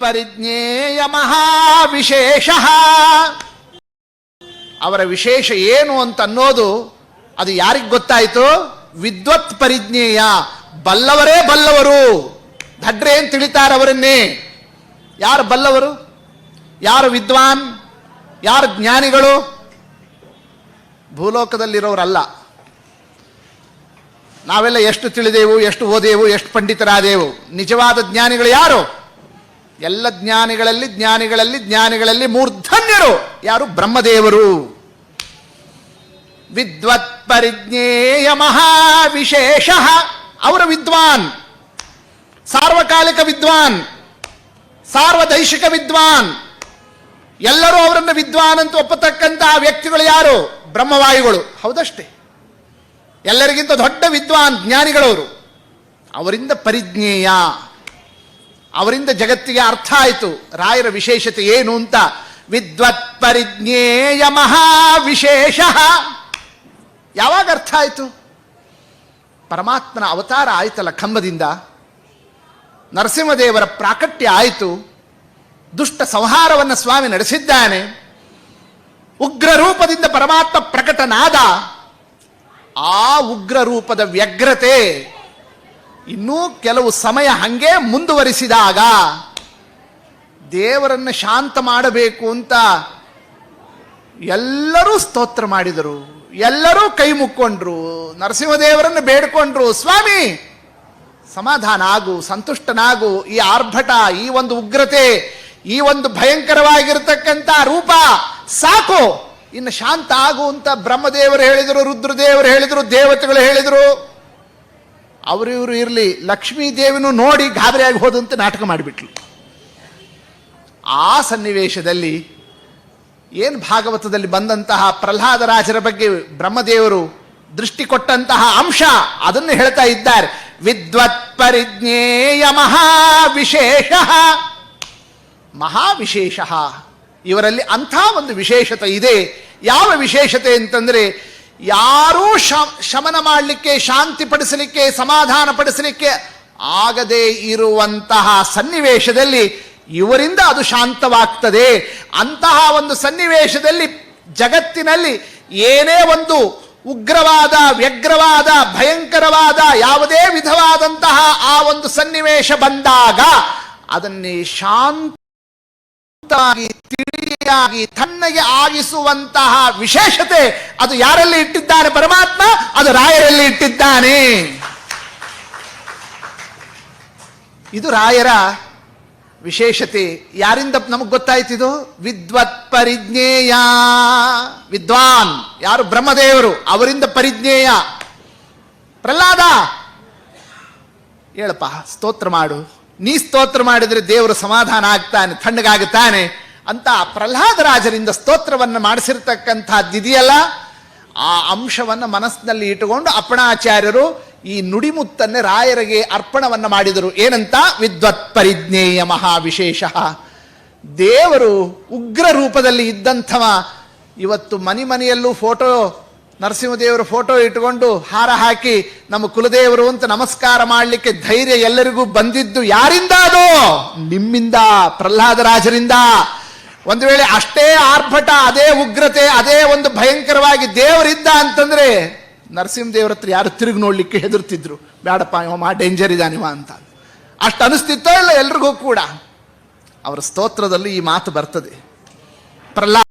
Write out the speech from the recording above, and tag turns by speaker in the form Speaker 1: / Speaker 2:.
Speaker 1: ಪರಿಜ್ಞೇಯ ಮಹಾವಿಶೇಷ. ಅವರ ವಿಶೇಷ ಏನು ಅಂತ ಅನ್ನೋದು ಅದು ಯಾರಿಗೆ ಗೊತ್ತಾಯಿತು? ವಿದ್ವತ್ ಪರಿಜ್ಞೇಯ ಬಲ್ಲವರೇ ಬಲ್ಲವರು. ದಡ್ರೆ ಏನ್ ತಿಳಿತಾರೆ ಅವರನ್ನೇ. ಯಾರು ಬಲ್ಲವರು? ಯಾರು ವಿದ್ವಾನ್? ಯಾರು ಜ್ಞಾನಿಗಳು? ಭೂಲೋಕದಲ್ಲಿರೋರಲ್ಲ. ನಾವೆಲ್ಲ ಎಷ್ಟು ತಿಳಿದೆವು, ಎಷ್ಟು ಓದೇವು, ಎಷ್ಟು ಪಂಡಿತರಾದೆವು? ನಿಜವಾದ ಜ್ಞಾನಿಗಳು ಯಾರು? ಎಲ್ಲ ಜ್ಞಾನಿಗಳಲ್ಲಿ ಜ್ಞಾನಿಗಳಲ್ಲಿ ಜ್ಞಾನಿಗಳಲ್ಲಿ ಮೂರ್ಧನ್ಯರು. ಯಾರು? ಬ್ರಹ್ಮದೇವರು. ವಿದ್ವತ್ ಪರಿಜ್ಞೇಯ ಮಹಾವಿಶೇಷ. ಅವರ ವಿದ್ವಾನ್. ಸಾರ್ವಕಾಲಿಕ ವಿದ್ವಾನ್. ಸಾರ್ವದೈಶಿಕ ವಿದ್ವಾನ್. ಎಲ್ಲರೂ ಅವರನ್ನು ವಿದ್ವಾನ್ ಅಂತ ಒಪ್ಪತಕ್ಕಂತಹ ವ್ಯಕ್ತಿಗಳು ಯಾರು? ಬ್ರಹ್ಮವಾಯುಗಳು. ಹೌದಷ್ಟೇ. ಎಲ್ಲರಿಗಿಂತ ದೊಡ್ಡ ವಿದ್ವಾನ್ ಜ್ಞಾನಿಗಳವರು. ಅವರಿಂದ ಪರಿಜ್ಞೇಯ. ಅವರಿಂದ ಜಗತ್ತಿಗೆ ಅರ್ಥ ಆಯಿತು. ರಾಯರ ವಿಶೇಷತೆ ಏನು ಅಂತ? ವಿದ್ವತ್ ಪರಿಜ್ಞೇಯ ಮಹಾವಿಶೇಷ. ಯಾವಾಗ ಅರ್ಥ ಆಯಿತು? ಪರಮಾತ್ಮನ ಅವತಾರ ಆಯಿತಲ್ಲ ಕಂಬದಿಂದ? ನರಸಿಂಹದೇವರ ಪ್ರಾಕಟ್ಯ ಆಯಿತು. ದುಷ್ಟ ಸಂಹಾರವನ್ನು ಸ್ವಾಮಿ ನಡೆಸಿದ್ದಾನೆ. ಉಗ್ರ ರೂಪದಿಂದ ಪರಮಾತ್ಮ ಪ್ರಕಟನಾದ. ಆ ಉಗ್ರ ರೂಪದ ವ್ಯಗ್ರತೆ ಇನ್ನೂ ಕೆಲವು ಸಮಯ ಹಂಗೆ ಮುಂದುವರಿಸಿದಾಗ ದೇವರನ್ನು ಶಾಂತ ಮಾಡಬೇಕು ಅಂತ ಎಲ್ಲರೂ ಸ್ತೋತ್ರ ಮಾಡಿದರು. ಎಲ್ಲರೂ ಕೈ ಮುಕ್ಕೊಂಡ್ರು. ನರಸಿಂಹದೇವರನ್ನು ಬೇಡ್ಕೊಂಡ್ರು. ಸ್ವಾಮಿ ಸಮಾಧಾನ ಆಗು ಸಂತುಷ್ಟನಾಗು. ಈ ಆರ್ಭಟ, ಈ ಒಂದು ಉಗ್ರತೆ, ಈ ಒಂದು ಭಯಂಕರವಾಗಿರ್ತಕ್ಕಂಥ ರೂಪ ಸಾಕು. ಇನ್ನು ಶಾಂತ ಆಗು ಬ್ರಹ್ಮದೇವರು ಹೇಳಿದರು, ರುದ್ರದೇವರು ಹೇಳಿದರು, ದೇವತೆಗಳು ಹೇಳಿದರು. ಅವರಿವರು ಇರಲಿ ಲಕ್ಷ್ಮೀ ದೇವಿನೂ ನೋಡಿ ಗಾಬರಿಯಾಗಿ ಹೋದಂತೆ ನಾಟಕ ಮಾಡಿಬಿಟ್ಲು. ಆ ಸನ್ನಿವೇಶದಲ್ಲಿ ಏನು ಭಾಗವತದಲ್ಲಿ ಬಂದಂತಹ ಪ್ರಹ್ಲಾದರಾಜರ ಬಗ್ಗೆ ಬ್ರಹ್ಮದೇವರು ದೃಷ್ಟಿ ಕೊಟ್ಟಂತಹ ಅಂಶ ಅದನ್ನು ಹೇಳ್ತಾ ಇದ್ದಾರೆ. ವಿದ್ವತ್ ಪರಿಜ್ಞೇಯ ಮಹಾವಿಶೇಷ. ಮಹಾವಿಶೇಷ. ಇವರಲ್ಲಿ ಅಂಥ ಒಂದು ವಿಶೇಷತೆ ಇದೆ. ಯಾವ ವಿಶೇಷತೆ ಅಂತಂದ್ರೆ ಯಾರೂ ಶಮನ ಮಾಡಲಿಕ್ಕೆ, ಶಾಂತಿ ಪಡಿಸಲಿಕ್ಕೆ, ಸಮಾಧಾನ ಪಡಿಸಲಿಕ್ಕೆ ಆಗದೇ ಇರುವಂತಹ ಸನ್ನಿವೇಶದಲ್ಲಿ ಇವರಿಂದ ಅದು ಶಾಂತವಾಗ್ತದೆ. ಅಂತಹ ಒಂದು ಸನ್ನಿವೇಶದಲ್ಲಿ ಜಗತ್ತಿನಲ್ಲಿ ಏನೇ ಒಂದು ಉಗ್ರವಾದ, ವ್ಯಗ್ರವಾದ, ಭಯಂಕರವಾದ, ಯಾವುದೇ ವಿಧವಾದಂತಹ ಆ ಒಂದು ಸನ್ನಿವೇಶ ಬಂದಾಗ ಅದನ್ನೇ ಶಾಂತ ಶಾಂತವಾಗಿ ತಿಳಿಯಾಗಿ ತನ್ನಗೆ ಆಗಿಸುವಂತಹ ವಿಶೇಷತೆ, ಅದು ಯಾರಲ್ಲಿ ಇಟ್ಟಿದ್ದಾನೆ ಪರಮಾತ್ಮ? ಅದು ರಾಯರಲ್ಲಿ ಇಟ್ಟಿದ್ದಾನೆ. ಇದು ರಾಯರ ವಿಶೇಷತೆ. ಯಾರಿಂದ ನಮಗೆ ಗೊತ್ತಾಯ್ತಿದು ವಿದ್ವತ್ ಪರಿಜ್ಞೇಯ. ವಿದ್ವಾನ್. ಯಾರು? ಬ್ರಹ್ಮದೇವರು. ಅವರಿಂದ ಪರಿಜ್ಞೇಯ. ಪ್ರಹ್ಲಾದ! ಹೇಳಪ್ಪ, ಸ್ತೋತ್ರ ಮಾಡು. ನೀ ಸ್ತೋತ್ರ ಮಾಡಿದರೆ ದೇವರು ಸಮಾಧಾನ ಆಗ್ತಾನೆ ತಣ್ಣಗಾಗುತ್ತಾನೆ ಅಂತ ಪ್ರಹ್ಲಾದರಾಜರಿಂದ ಸ್ತೋತ್ರವನ್ನು ಮಾಡಿಸಿರ್ತಕ್ಕಂಥದ್ದಿದೆಯಲ್ಲ ಆ ಅಂಶವನ್ನು ಮನಸ್ಸಿನಲ್ಲಿ ಇಟ್ಟುಕೊಂಡು ಅಪ್ಪಣಾಚಾರ್ಯರು ಈ ನುಡಿಮುತ್ತನ್ನೇ ರಾಯರಿಗೆ ಅರ್ಪಣವನ್ನು ಮಾಡಿದರು. ಏನಂತ? ವಿದ್ವತ್ ಪರಿಜ್ಞೇಯ ಮಹಾವಿಶೇಷ. ದೇವರು ಉಗ್ರ ರೂಪದಲ್ಲಿ ಇದ್ದಂಥವ, ಇವತ್ತು ಮನೆ ಮನೆಯಲ್ಲೂ ಫೋಟೋ, ನರಸಿಂಹದೇವರ ಫೋಟೋ ಇಟ್ಟುಕೊಂಡು ಹಾರ ಹಾಕಿ ನಮ್ಮ ಕುಲದೇವರು ಅಂತ ನಮಸ್ಕಾರ ಮಾಡಲಿಕ್ಕೆ ಧೈರ್ಯ ಎಲ್ಲರಿಗೂ ಬಂದಿದ್ದು ಯಾರಿಂದ ಅದು ನಿಮ್ಮಿಂದ ಪ್ರಹ್ಲಾದರಾಜರಿಂದ ಒಂದು ವೇಳೆ ಅಷ್ಟೇ ಆರ್ಭಟ, ಅದೇ ಉಗ್ರತೆ, ಅದೇ ಒಂದು ಭಯಂಕರವಾಗಿ ದೇವರಿದ್ದ ಅಂತಂದ್ರೆ ನರಸಿಂಹದೇವ್ರ ಹತ್ರ ಯಾರು ತಿರುಗಿ ನೋಡ್ಲಿಕ್ಕೆ ಹೆದರ್ತಿದ್ರು. ಬೇಡಪ್ಪ ಇವ ಮಾ ಡೇಂಜರ್ ಇದಾನಿವ ಅಂತ. ಅಷ್ಟು ಅನಿಸ್ತಿತ್ತೋ ಇಲ್ಲ ಎಲ್ರಿಗೂ ಕೂಡ? ಅವರ ಸ್ತೋತ್ರದಲ್ಲಿ ಈ ಮಾತು ಬರ್ತದೆ. ಪ್ರಹ್ಲಾದ